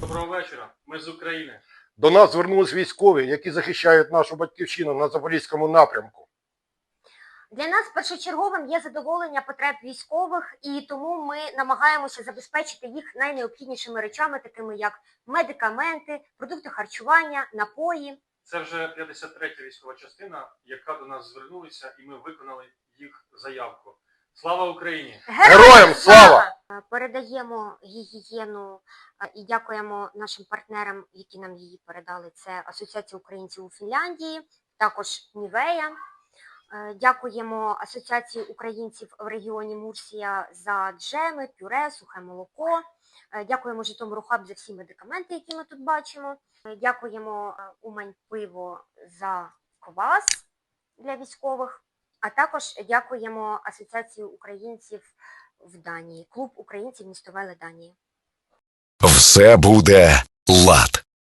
Доброго вечора. Ми з України. До нас звернулись військові, які захищають нашу батьківщину на Запорізькому напрямку. Для нас першочерговим є задоволення потреб військових, і тому ми намагаємося забезпечити їх найнеобхіднішими речами, такими як медикаменти, продукти харчування, напої. Це вже 53-я військова частина, яка до нас звернулася, і ми виконали їх заявку. Слава Україні! Героям слава! Е, Передаємо гігієну е, і дякуємо нашим партнерам, які нам її передали. Це Асоціація українців у Фінляндії, також Нівея. Е, Дякуємо Асоціації українців в регіоні Мурсія за джеми, пюре, сухе молоко. Дякуємо Житомиру Хаб за всі медикаменти, які ми тут бачимо. Дякуємо Умань пиво за квас для військових. А також дякуємо Асоціації українців в Данії, клуб українців місто Данії. Все буде лад.